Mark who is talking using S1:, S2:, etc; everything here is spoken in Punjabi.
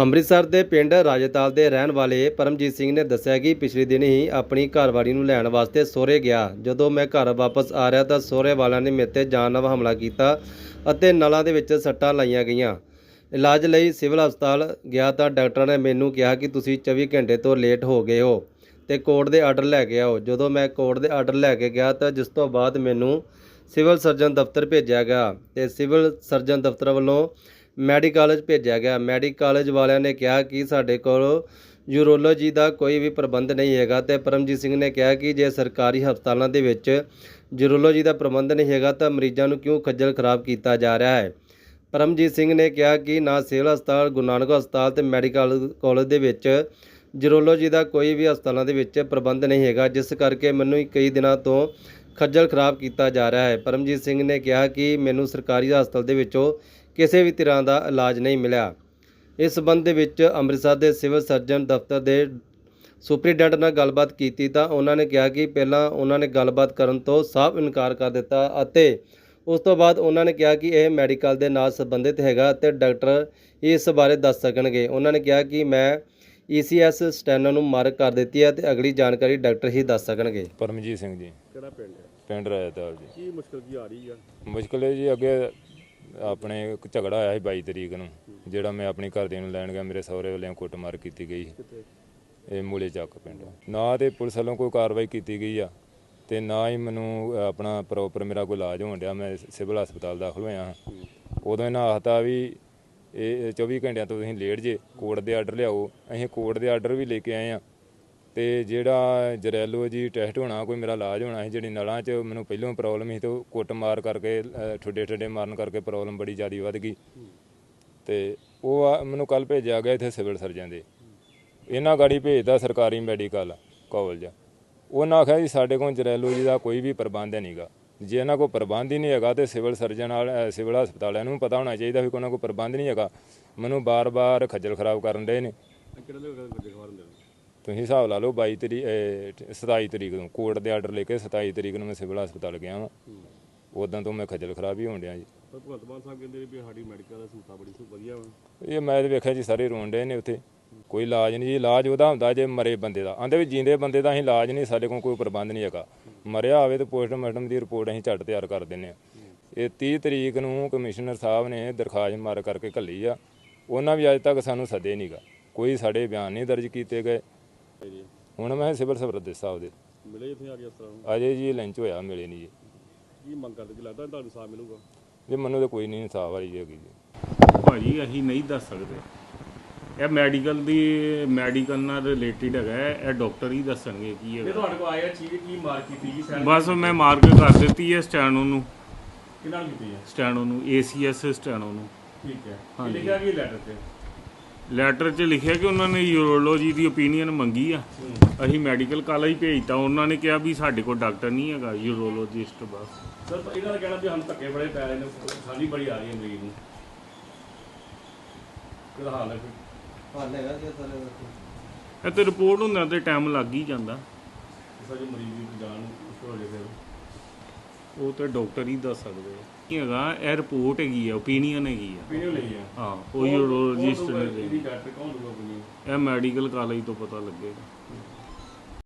S1: ਅੰਮ੍ਰਿਤਸਰ ਦੇ ਪਿੰਡ ਰਾਜੇਤਾਲ ਦੇ ਰਹਿਣ ਵਾਲੇ ਪਰਮਜੀਤ ਸਿੰਘ ਨੇ ਦੱਸਿਆ ਕਿ ਪਿਛਲੇ ਦਿਨ ਹੀ ਆਪਣੀ ਘਰਵਾਲੀ ਨੂੰ ਲੈਣ ਵਾਸਤੇ ਸਹੁਰੇ ਗਿਆ। ਜਦੋਂ ਮੈਂ ਘਰ ਵਾਪਸ ਆ ਰਿਹਾ ਤਾਂ ਸਹੁਰੇ ਵਾਲਿਆਂ ਨੇ ਮੇਰੇ ਤੇ ਜਾਨਲੇਵਾ ਹਮਲਾ ਕੀਤਾ ਅਤੇ ਨਲਾਂ ਦੇ ਵਿੱਚ ਸੱਟਾਂ ਲਾਈਆਂ ਗਈਆਂ। ਇਲਾਜ ਲਈ ਸਿਵਲ ਹਸਪਤਾਲ ਗਿਆ ਤਾਂ ਡਾਕਟਰਾਂ ਨੇ ਮੈਨੂੰ ਕਿਹਾ ਕਿ ਤੁਸੀਂ 24 ਘੰਟੇ ਤੋਂ ਲੇਟ ਹੋ ਗਏ ਹੋ ਤੇ ਕੋਰਟ ਦੇ ਆਰਡਰ ਲੈ ਕੇ ਆਓ। ਜਦੋਂ ਮੈਂ ਕੋਰਟ ਦੇ ਆਰਡਰ ਲੈ ਕੇ ਗਿਆ ਤਾਂ ਜਿਸ ਤੋਂ ਬਾਅਦ ਮੈਨੂੰ ਸਿਵਲ ਸਰਜਨ ਦਫ਼ਤਰ ਭੇਜਿਆ ਗਿਆ ਤੇ ਸਿਵਲ ਸਰਜਨ ਦਫ਼ਤਰ ਵੱਲੋਂ ਮੈਡੀਕਲ ਕਾਲਜ ਭੇਜਿਆ ਗਿਆ। ਮੈਡੀਕਲ ਕਾਲਜ ਵਾਲਿਆਂ ਨੇ ਕਿਹਾ ਕਿ ਸਾਡੇ ਕੋਲ ਯੂਰੋਲੋਜੀ ਦਾ ਕੋਈ ਵੀ ਪ੍ਰਬੰਧ ਨਹੀਂ ਹੈਗਾ ਤੇ ਪਰਮਜੀਤ ਸਿੰਘ ਨੇ ਕਿਹਾ ਕਿ ਜੇ ਸਰਕਾਰੀ ਹਸਪਤਾਲਾਂ ਦੇ ਵਿੱਚ ਯੂਰੋਲੋਜੀ ਦਾ ਪ੍ਰਬੰਧ ਨਹੀਂ ਹੈਗਾ ਤਾਂ ਮਰੀਜ਼ਾਂ ਨੂੰ ਕਿਉਂ ਖੱਜਲ ਖਰਾਬ ਕੀਤਾ ਜਾ ਰਿਹਾ ਹੈ? ਪਰਮਜੀਤ ਸਿੰਘ ਨੇ ਕਿਹਾ ਕਿ ਨਾ ਸਿਵਲ ਹਸਪਤਾਲ, ਗੁਰੂ ਨਾਨਕ ਹਸਪਤਾਲ ਤੇ ਮੈਡੀਕਲ ਕਾਲਜ ਦੇ ਵਿੱਚ ਜੀਰੋਲੋਜੀ ਦਾ ਕੋਈ ਵੀ ਹਸਪਤਾਲਾਂ ਦੇ ਵਿੱਚ ਪ੍ਰਬੰਧ ਨਹੀਂ ਹੈਗਾ, ਜਿਸ ਕਰਕੇ ਮੈਨੂੰ ਕਈ ਦਿਨਾਂ ਤੋਂ ਖੱਜਲ ਖਰਾਬ ਕੀਤਾ ਜਾ ਰਿਹਾ ਹੈ। ਪਰਮਜੀਤ ਸਿੰਘ ਨੇ ਕਿਹਾ ਕਿ ਮੈਨੂੰ ਸਰਕਾਰੀ ਹਸਪਤਾਲ ਦੇ ਵਿੱਚੋਂ ਕਿਸੇ ਵੀ ਤਰ੍ਹਾਂ ਦਾ ਇਲਾਜ ਨਹੀਂ ਮਿਲਿਆ। ਇਸ ਸੰਬੰਧ ਦੇ ਵਿੱਚ ਅੰਮ੍ਰਿਤਸਰ ਦੇ ਸਿਵਲ ਸਰਜਨ ਦਫ਼ਤਰ ਦੇ ਸੁਪਰੀਡੈਂਟ ਨਾਲ ਗੱਲਬਾਤ ਕੀਤੀ ਤਾਂ ਉਹਨਾਂ ਨੇ ਕਿਹਾ ਕਿ ਪਹਿਲਾਂ ਉਹਨਾਂ ਨੇ ਗੱਲਬਾਤ ਕਰਨ ਤੋਂ ਸਾਫ਼ ਇਨਕਾਰ ਕਰ ਦਿੱਤਾ ਅਤੇ ਉਸ ਤੋਂ ਬਾਅਦ ਉਹਨਾਂ ਨੇ ਕਿਹਾ ਕਿ ਇਹ ਮੈਡੀਕਲ ਦੇ ਨਾਲ ਸੰਬੰਧਿਤ ਹੈਗਾ ਤੇ ਡਾਕਟਰ ਇਸ ਬਾਰੇ ਦੱਸ ਸਕਣਗੇ। ਉਹਨਾਂ ਨੇ ਕਿਹਾ ਕਿ ਮੈਂ ECS ਸਟੈਨੋ ਨੂੰ ਮਾਰਕ ਕਰ ਦਿੱਤੀ ਹੈ ਤੇ ਅਗਲੀ ਜਾਣਕਾਰੀ ਡਾਕਟਰ ਹੀ ਦੱਸ ਸਕਣਗੇ।
S2: ਪਰਮਜੀਤ ਸਿੰਘ ਜੀ।
S3: ਕਿਹੜਾ ਪਿੰਡ ਹੈ?
S2: ਪਿੰਡ ਰਾਇਤਾਲ ਜੀ।
S3: ਕੀ ਮੁਸ਼ਕਲ ਕੀ ਆ ਰਹੀ ਆ?
S2: ਮੁਸ਼ਕਲ ਹੈ ਜੀ ਅੱਗੇ ਆਪਣੇ ਇੱਕ ਝਗੜਾ ਆਇਆ ਸੀ 22 ਤਰੀਕ ਨੂੰ ਜਿਹੜਾ ਮੈਂ ਆਪਣੀ ਘਰ ਦੇ ਨੂੰ ਲੈਣ ਗਿਆ ਮੇਰੇ ਸਹੁਰੇ ਵੱਲੋਂ ਕੁੱਟਮਾਰ ਕੀਤੀ ਗਈ ਇਹ ਮੂਲੇ ਚੱਕ ਪਿੰਡ। ਨਾ ਤੇ ਪੁਲਿਸ ਵੱਲੋਂ ਕੋਈ ਕਾਰਵਾਈ ਕੀਤੀ ਗਈ ਆ ਤੇ ਨਾ ਹੀ ਮੈਨੂੰ ਆਪਣਾ ਪ੍ਰੋਪਰ ਮੇਰਾ ਕੋਈ ਇਲਾਜ ਹੋਣ ਡਿਆ ਮੈਂ ਸਿਵਲ ਹਸਪਤਾਲ ਦਾਖਲ ਹੋਇਆ ਹਾਂ। ਉਦੋਂ ਇਹਨਾਂ ਆਖਤਾ ਵੀ ਇਹ 24 ਘੰਟਿਆਂ ਤੋਂ ਤੁਸੀਂ ਲੇਟ ਜੇ ਕੋਰਟ ਦੇ ਆਰਡਰ ਲਿਆਓ ਅਸੀਂ ਕੋਰਟ ਦੇ ਆਰਡਰ ਵੀ ਲੈ ਕੇ ਆਏ ਆ ਤੇ ਜਿਹੜਾ ਜਰੈਲੋ ਜੀ ਟੈਸਟ ਹੋਣਾ ਕੋਈ ਮੇਰਾ ਇਲਾਜ ਹੋਣਾ ਸੀ ਜਿਹੜੀ ਨਲਾਂ 'ਚ ਮੈਨੂੰ ਪਹਿਲਾਂ ਪ੍ਰੋਬਲਮ ਸੀ ਤੇ ਉਹ ਕੁੱਟ ਮਾਰ ਕਰਕੇ ਅ, ਠੁੱਡੇ ਠੁੱਡੇ ਮਾਰਨ ਕਰਕੇ ਪ੍ਰੋਬਲਮ ਬੜੀ ਜ਼ਿਆਦਾ ਵੱਧ ਗਈ। ਤੇ ਉਹ ਆ- ਮੈਨੂੰ ਕੱਲ ਭੇਜਿਆ ਗਿਆ ਇੱਥੇ ਸਿਵਲ ਸਰਜਨ ਦੇ। ਇਹਨਾਂ ਗਾੜੀ ਭੇਜਦਾ ਸਰਕਾਰੀ ਮੈਡੀਕਲ ਕਾਲਜ। ਉਹਨਾਂ ਆਖਿਆ ਜੀ ਸਾਡੇ ਕੋਲ ਜਰੈਲੋ ਜੀ ਦਾ ਕੋਈ ਵੀ ਪ੍ਰਬੰਧ ਨਹੀਂਗਾ ਜੇ ਇਹਨਾਂ ਕੋਲ ਪ੍ਰਬੰਧ ਹੀ ਨਹੀਂ ਹੈਗਾ ਤੇ ਸਿਵਲ ਸਰਜਨ ਵਾਲ ਸਿਵਲ ਹਸਪਤਾਲਾਂ ਨੂੰ ਪਤਾ ਹੋਣਾ ਚਾਹੀਦਾ ਵੀ ਉਹਨਾਂ ਕੋਲ ਪ੍ਰਬੰਧ ਨਹੀਂ ਹੈਗਾ। ਮੈਨੂੰ ਬਾਰ-ਬਾਰ ਖੱਜਲ ਖਰਾਬ ਕਰਨ ਦੇ ਨੇ? ਤੁਸੀਂ ਹਿਸਾਬ ਲਾ ਲਓ 22 ਤਰੀਕ 27 ਤਰੀਕ ਨੂੰ ਕੋਰਟ ਦੇ ਆਰਡਰ ਲੈ ਕੇ 27 ਤਰੀਕ ਨੂੰ ਮੈਂ ਸਿਵਲ ਹਸਪਤਾਲ ਗਿਆ ਵਾਂ। ਉਦੋਂ ਤੋਂ ਮੈਂ ਖੱਜਲ ਖਰਾਬ ਹੀ ਹੋਣ ਡਿਆ ਜੀ।
S3: ਭਗਵੰਤ ਮਾਨ ਸਾਹਿਬ ਕਹਿੰਦੇ ਨੇ ਵੀ ਸਾਡੀ ਮੈਡੀਕਲ ਦਾ ਸਹੂਲਤਾਂ ਬੜੀ ਸੁ- ਵਧੀਆ ਵਾ।
S2: ਇਹ ਮੈਂ ਤੇ ਵੇਖਿਆ ਜੀ ਸਾਰੇ ਰੋਣ ਡੇ ਨੇ ਉੱਥੇ। ਕੋਈ ਇਲਾਜ ਨਹੀਂ ਜੀ ਇਲਾਜ ਉਹਦਾ ਹੁੰਦਾ ਜੇ ਮਰੇ ਬੰਦੇ ਦਾ। ਆਂਦੇ ਵੀ ਜਿੰਦੇ ਬੰਦੇ ਦਾ ਅਸੀਂ ਇਲਾਜ ਨਹੀਂ ਸਾਡੇ ਕੋਲ ਕੋਈ ਪ੍ਰਬੰਧ ਨਹੀਂ ਹੈਗਾ। ਮਰਿਆ ਹੋਵੇ ਤੇ ਪੋਸਟਮਾਰਟਮ ਦੀ ਰਿਪੋਰਟ ਅਸੀਂ ਝੱਟ ਤਿਆਰ ਕਰ ਦਿੰਨੇ ਆ ਇਹ 30 ਤਰੀਕ ਨੂੰ ਕਮਿਸ਼ਨਰ ਸਾਹਿਬ ਨੇ ਦਰਖਾਸਤ ਮਾਰ ਕਰਕੇ ਘੱਲੀ ਆ। ਉਹਨਾਂ ਵੀ ਅੱਜ ਤੱਕ ਸਾਨੂੰ ਸੱਦੇ ਨਹੀਂਗਾ ਕੋਈ ਸਾਡੇ ਬਿਆਨ ਨਹੀਂ ਦਰਜ ਕੀਤੇ ਗਏ।
S3: ਜੀ।
S2: ਹੁਣ ਮੈਂ ਸਿਵਲ ਸਰਵਿਸ ਸਾਹਿਬ ਦੇ।
S3: ਮਿਲੇ ਇੱਥੇ ਆ ਕੇ ਇਸ ਤਰ੍ਹਾਂ? ਨੂੰ
S2: ਅਜੇ ਜੀ ਲੰਚ ਹੋਇਆ ਮਿਲੇ ਨਹੀਂ ਜੀ।
S3: ਕੀ ਮੰਗ ਕਰਦੇ? ਕਿ ਲੱਗਦਾ ਤੁਹਾਨੂੰ ਸਾਥ ਮਿਲੂਗਾ।
S2: ਜੇ ਮੈਨੂੰ ਤਾਂ ਕੋਈ ਨਹੀਂ ਇਨਸਾਫ ਵਾਲੀ ਹੈਗੀ ਜੀ।
S4: ਭਾਜੀ ਅਸੀਂ ਨਹੀਂ ਦੱਸ ਸਕਦੇ। ਇਹ ਮੈਡੀਕਲ ਦੀ ਮੈਡੀਕਲ ਨਾਲ ਰਿਲੇਟਡ ਹੈਗਾ ਇਹ ਡਾਕਟਰ ਹੀ ਦੱਸਣਗੇ ਕੀ ਹੈਗਾ।
S3: ਤੁਹਾਡੇ ਕੋਲ ਆਇਆ ਚੀਜ਼ ਕੀ ਮਾਰ ਕੀਤੀ ਜੀ? ਸੈਨ
S4: ਬਸ ਮੈਂ ਮਾਰਕ ਕਰ ਦਿੱਤੀ ਹੈ ਸਟੈਨੋ ਨੂੰ।
S3: ਕਿਹਨਾਂ ਕੀਤੀ ਹੈ?
S4: ਸਟੈਨੋ ਨੂੰ ACS ਸਟੈਨੋ ਨੂੰ।
S3: ਠੀਕ ਹੈ। ਲਿਖਿਆ ਕੀ ਲੈਟਰ ਤੇ?
S4: ਲੈਟਰ 'ਚ ਲਿਖਿਆ ਕਿ ਉਹਨਾਂ ਨੇ ਯੂਰੋਲੋਜੀ ਦੀ ਓਪੀਨੀਅਨ ਮੰਗੀ ਆ। ਅਸੀਂ ਮੈਡੀਕਲ ਕਾਲਜ ਭੇਜਤਾ। ਉਹਨਾਂ ਨੇ ਕਿਹਾ ਵੀ ਸਾਡੇ ਕੋਲ ਡਾਕਟਰ ਨਹੀਂ ਹੈਗਾ ਯੂਰੋਲੋਜਿਸਟ ਬਸ।
S3: ਸਰ ਇਹਨਾਂ ਦਾ ਕਹਿਣਾ ਵੀ ਹਮ ਧੱਕੇ ਬੜੇ ਪੈ ਰਹੇ ਨੇ ਸਾਡੀ ਬੜੀ ਆ ਰਹੀ ਹੈ ਮਰੀਜ਼ ਨੂੰ। ਕਿਹਦਾ ਹਾਲ ਹੈ ਫਿਰ?
S1: ਹਾਲ ਹੈਗਾ ਜੀ ਸਰ
S4: ਇਹ ਤੇ ਰਿਪੋਰਟ ਹੁੰਦਾ ਤੇ ਟਾਈਮ ਲੱਗ ਹੀ ਜਾਂਦਾ।
S3: ਸਰ ਜੀ ਮਰੀਜ਼ ਦੀ ਜਾਨ ਮੁਸ਼ਕਲ ਹੋ ਜਾਏ ਫਿਰ
S4: ਉਹ ਤੇ ਡਾਕਟਰ ਹੀ ਦੱਸ ਸਕਦੇ। ਆ ਕੀ ਹੈਗਾ ਇਹ ਰਿਪੋਰਟ ਹੈਗੀ ਆ ਓਪੀਨੀਅਨ ਹੈਗੀ ਆ।
S3: ਲਈ ਹੈ
S4: ਹਾਂ ਉਹ ਯੂਰੋਲੋਜਿਸਟ ਨੇ
S3: ਇਹਦੀ
S4: ਦੇਣੀ।
S3: ਡਾਕਟਰ ਕੌਣ ਹੋਊਗਾ ਆਪਣੀ
S4: ਇਹ ਮੈਡੀਕਲ ਕਾਲਜ ਤੋਂ ਪਤਾ ਲੱਗੇਗਾ।